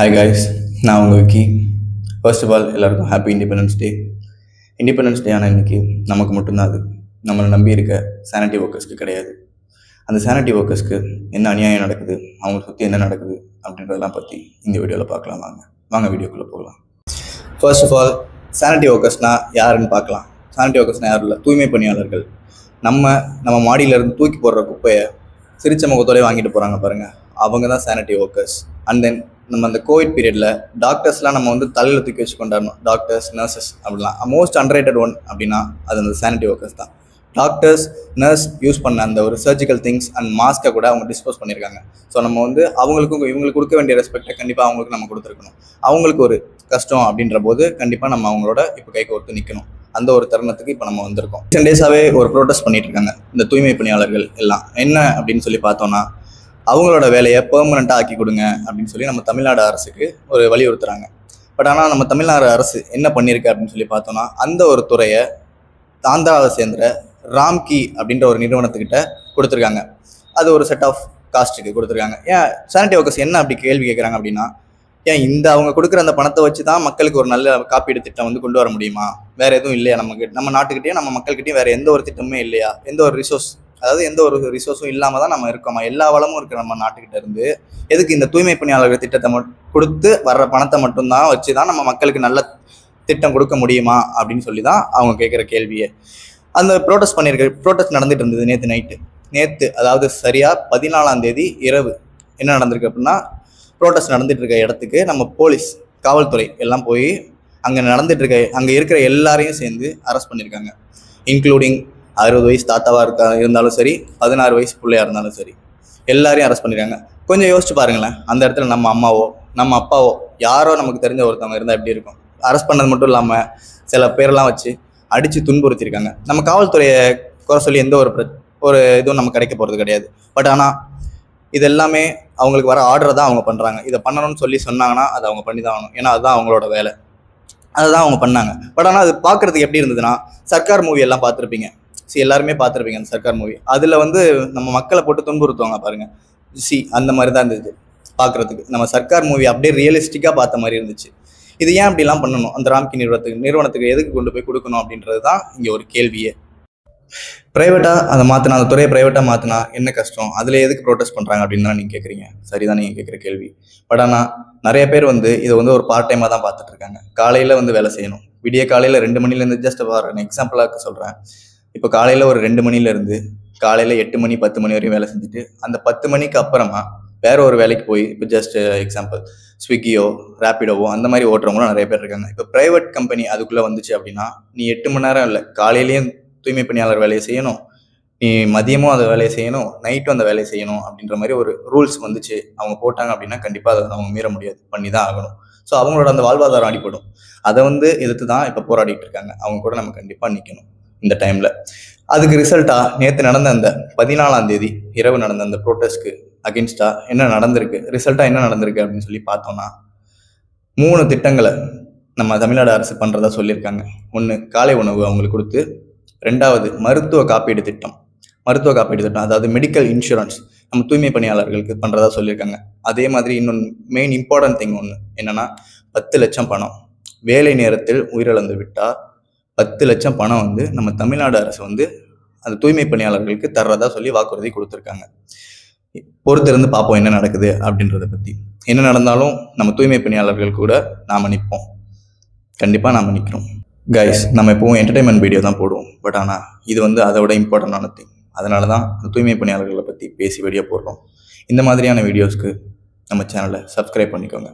Hi guys நான் உங்கள் Vicky. First of all எல்லாருக்கும் happy independence day independence day ஆனால் இன்றைக்கி நமக்கு மட்டும்தான் அது. நம்மளை நம்பி இருக்க சானிட்டி ஒர்க்கர்ஸ்க்கு கிடையாது. அந்த சானிட்டி ஒர்க்கர்ஸ்க்கு என்ன அநியாயம் நடக்குது அவங்களை சுற்றி என்ன நடக்குது அப்படின்றதெல்லாம் பற்றி இந்த வீடியோவில் பார்க்கலாம் வாங்க. வாங்க வீடியோக்குள்ளே போகலாம். ஃபர்ஸ்ட் ஆஃப் ஆல் சானிட்டி ஒர்க்கர்ஸ்னால் யாருன்னு பார்க்கலாம். சானிட்டி ஒர்க்கர்ஸ்னால் யாரும் இல்லை தூய்மை பணியாளர்கள். நம்ம நம்ம மாடியிலேருந்து தூக்கி போடுற குப்பையை சிரிச்ச முகத்தோடய வாங்கிட்டு போகிறாங்க பாருங்கள் அவங்க தான் சானிட்டி ஒர்க்கர்ஸ் அண்ட் தென் நம்ம அந்த கோவிட் பீரியடில் டாக்டர்ஸ்லாம் நம்ம வந்து தலையில் தூக்கி வச்சு கொண்டாடணும் டாக்டர்ஸ் நர்சஸ் அப்படிலாம் மோஸ்ட் அண்டர்ரேட்டட் ஒன் அப்படின்னா அது அந்த சானிட்டரி ஒர்க்கர்ஸ் தான். டாக்டர்ஸ் நர்ஸ் யூஸ் பண்ண அந்த ஒரு சர்ஜிக்கல் திங்ஸ் அண்ட் மாஸ்க்கை கூட அவங்க டிஸ்போஸ் பண்ணியிருக்காங்க ஸோ நம்ம வந்து அவங்களுக்கும் இவங்களுக்கு கொடுக்க வேண்டிய ரெஸ்பெக்டை கண்டிப்பாக அவங்களுக்கு நம்ம கொடுத்துருக்கணும். அவங்களுக்கு ஒரு கஷ்டம் அப்படின்ற போது கண்டிப்பாக நம்ம அவங்களோட இப்போ கை கோர்த்து நிற்கணும் அந்த ஒரு தருணத்துக்கு இப்போ நம்ம வந்திருக்கோம். டென் டேஸாகவே ஒரு ப்ரோட்டஸ்ட் பண்ணிட்டு இருக்காங்க. இந்த தூய்மை பணியாளர்கள் எல்லாம். என்ன அப்படின்னு சொல்லி பார்த்தோம்னா அவங்களோட வேலையை பெர்மனண்ட்டாக ஆக்கி கொடுங்க அப்படின்னு சொல்லி நம்ம தமிழ்நாடு அரசுக்கு ஒரு வலியுறுத்துகிறாங்க பட் ஆனால் நம்ம தமிழ்நாடு அரசு என்ன பண்ணியிருக்கு அப்படின்னு சொல்லி பார்த்தோம்னா அந்த ஒரு துறையை ஆந்திராவை சேர்ந்த ராம்கி அப்படின்ற ஒரு நிறுவனத்துக்கிட்ட கொடுத்துருக்காங்க. அது ஒரு செட் ஆஃப் காஸ்ட்டுக்கு கொடுத்துருக்காங்க. ஏன் சானிட்டி ஒர்க்கர்ஸ் என்ன அப்படி கேள்வி கேட்குறாங்க அப்படின்னா ஏன் இந்த அவங்க கொடுக்குற அந்த பணத்தை வச்சு தான் மக்களுக்கு ஒரு நல்ல காப்பீடு திட்டம் வந்து கொண்டு வர முடியுமா? வேறு எதுவும் இல்லையா நமக்கு நம்ம நாட்டுக்கிட்டேயும் நம்ம மக்கள்கிட்டயும் வேறு எந்த ஒரு திட்டமுமே இல்லையா? எந்த ஒரு ரிசோர்ஸ் அதாவது எந்த ஒரு ரிசோர்ஸும் இல்லாமல் தான் நம்ம இருக்கோமா? எல்லா வளமும் இருக்கிற நம்ம நாட்டுக்கிட்ட இருந்து. எதுக்கு இந்த தூய்மை பணியாளர்கள் திட்டத்தை கொடுத்து வர்ற பணத்தை மட்டும்தான் வச்சு தான் நம்ம மக்களுக்கு நல்ல திட்டம் கொடுக்க முடியுமா? அப்படின்னு சொல்லி தான் அவங்க கேட்குற கேள்வியே. அந்த ப்ரோட்டஸ்ட் பண்ணியிருக்க ப்ரோட்டஸ்ட் நடந்துட்டு இருந்தது நேற்று நைட்டு நேற்று அதாவது சரியாக பதினாலாம் தேதி இரவு. என்ன நடந்திருக்கு அப்படின்னா ப்ரோட்டஸ்ட் நடந்துட்டு இருக்க இடத்துக்கு நம்ம போலீஸ் காவல்துறை எல்லாம் போய் அங்கே நடந்துட்டு இருக்க அங்கே இருக்கிற எல்லாரையும் சேர்ந்து அரெஸ்ட் பண்ணியிருக்காங்க இன்க்ளூடிங் அறுபது வயசு தாத்தாவாக இருக்கா இருந்தாலும் சரி பதினாறு வயசு பிள்ளையா இருந்தாலும் சரி எல்லாரையும் அரெஸ்ட் பண்ணியிருக்காங்க கொஞ்சம் யோசிச்சு பாருங்களேன் அந்த இடத்துல நம்ம அம்மாவோ நம்ம அப்பாவோ யாரோ நமக்கு தெரிஞ்ச ஒருத்தவங்க இருந்தால் எப்படி இருக்கும்? அரெஸ்ட் பண்ணது மட்டும் இல்லாமல் சில பேர்லாம் வச்சு அடித்து துன்புறுத்தியிருக்காங்க நம்ம காவல்துறையை குறை சொல்லி எந்த ஒரு பிர- ஒரு இதுவும் நம்ம கிடைக்க போகிறது கிடையாது. பட் ஆனால் இது எல்லாமே அவங்களுக்கு வர ஆர்டரை தான் அவங்க பண்ணுறாங்க இதை பண்ணணும்னு சொல்லி சொன்னாங்கன்னா அதை அவங்க பண்ணி தான் ஆகணும். ஏன்னா அதுதான் அவங்களோட வேலை. அதுதான் அவங்க பண்ணாங்க. பட் ஆனால் அது பார்க்குறதுக்கு எப்படி இருந்ததுன்னா சர்க்கார் மூவி எல்லாம் பார்த்துருப்பீங்க. சி எல்லாருமே பார்த்துருப்பீங்க அந்த சர்க்கார் மூவி அதில் வந்து நம்ம மக்களை போட்டு துன்புறுத்துவாங்க பாருங்க. சி அந்த மாதிரி தான் இருந்தது பார்க்குறதுக்கு. நம்ம சர்க்கார் மூவி அப்படியே ரியலிஸ்டிக்காக பார்த்த மாதிரி இருந்துச்சு. இது ஏன் அப்படிலாம் பண்ணணும்? அந்த ராம்கி நிறுவனத்துக்கு நிறுவனத்துக்கு எதுக்கு கொண்டு போய் கொடுக்கணும் அப்படின்றது தான் இங்கே ஒரு கேள்வியே. ப்ரைவேட்டாக அதை மாற்றினா அந்த துறையை ப்ரைவேட்டாக மாற்றினா என்ன கஷ்டம்? அதில் எதுக்கு ப்ரோட்டஸ்ட் பண்ணுறாங்க அப்படின்னு தான் நீங்கள் கேட்குறீங்க சரிதான் நீங்கள் கேட்குற கேள்வி. பட் ஆனால் நிறைய பேர் வந்து இதை வந்து ஒரு பார்ட் டைமாக தான் பார்த்துட்டு இருக்காங்க. காலையில் வந்து வேலை செய்யணும். விடிய காலையில் ரெண்டு மணிலேருந்து ஜஸ்ட் பாருங்க எக்ஸாம்பிளாக சொல்கிறேன் இப்போ காலையில் ஒரு ரெண்டு மணிலேருந்து காலையில் எட்டு மணி பத்து மணி வரையும் வேலை செஞ்சுட்டு அந்த பத்து மணிக்கு அப்புறமா வேற ஒரு வேலைக்கு போய் இப்போ ஜஸ்ட் எக்ஸாம்பிள் ஸ்விக்கியோ ரேப்பிடோவோ அந்த மாதிரி ஓட்டுறவங்களும் நிறைய பேர் இருக்காங்க. இப்போ ப்ரைவேட் கம்பெனி அதுக்குள்ளே வந்துச்சு அப்படின்னா நீ எட்டு மணி நேரம் இல்லை காலையிலேயும் தூய்மை பணியாளர் வேலையை செய்யணும் நீ மதியமும் அந்த வேலையை செய்யணும் நைட்டும் அந்த வேலையை செய்யணும் அப்படின்ற மாதிரி ஒரு ரூல்ஸ் வந்துச்சு. அவங்க போட்டாங்க அப்படின்னா கண்டிப்பாக அதை அவங்க மீற முடியாது. பண்ணி தான் ஆகணும். ஸோ அவங்களோட அந்த வாழ்வாதாரம் அடிப்படும் அதை வந்து எதிர்த்து தான் இப்போ போராடிட்டு இருக்காங்க. அவங்க கூட நம்ம கண்டிப்பாக நிற்கணும் இந்த டைமில் அதுக்கு ரிசல்ட்டாக நேற்று நடந்த அந்த பதினாலாம் தேதி இரவு நடந்த அந்த ப்ரோட்டஸ்ட்க்கு அகென்ஸ்டாக என்ன நடந்திருக்கு ரிசல்ட்டாக என்ன நடந்திருக்கு அப்படின்னு சொல்லி பார்த்தோம்னா மூணு திட்டங்களை நம்ம தமிழ்நாடு அரசு பண்ணுறதா சொல்லியிருக்காங்க. ஒன்று காலை உணவு அவங்களுக்கு கொடுத்து ரெண்டாவது மருத்துவ காப்பீடு திட்டம். மருத்துவ காப்பீடு திட்டம் அதாவது மெடிக்கல் இன்சூரன்ஸ் நம்ம தூய்மை பணியாளர்களுக்கு பண்ணுறதா சொல்லியிருக்காங்க. அதே மாதிரி இன்னொன்று மெயின் இம்பார்ட்டன்ட் திங் ஒன்று என்னென்னா பத்து லட்சம் பணம். வேலை நேரத்தில் உயிரிழந்து விட்டால் பத்து லட்சம் பணம் வந்து நம்ம தமிழ்நாடு அரசு வந்து அந்த தூய்மை பணியாளர்களுக்கு தர்றதா சொல்லி வாக்குறுதி கொடுத்துருக்காங்க. பொறுத்திருந்து பார்ப்போம் என்ன நடக்குது அப்படின்றத பற்றி என்ன நடந்தாலும் நம்ம தூய்மை பணியாளர்கள் கூட நாம் நிற்போம் கண்டிப்பாக நாம் நிற்கிறோம் கைஸ் நம்ம எப்பவும் என்டர்டைன்மெண்ட் வீடியோ தான் போடுவோம். பட் ஆனால் இது வந்து அதை விட இம்பார்ட்டண்டான திங் அதனால தான் அந்த தூய்மை பணியாளர்களை பற்றி பேசி வீடியோ போடுறோம். இந்த மாதிரியான வீடியோஸ்க்கு நம்ம சேனலை சப்ஸ்கிரைப் பண்ணிக்கோங்க.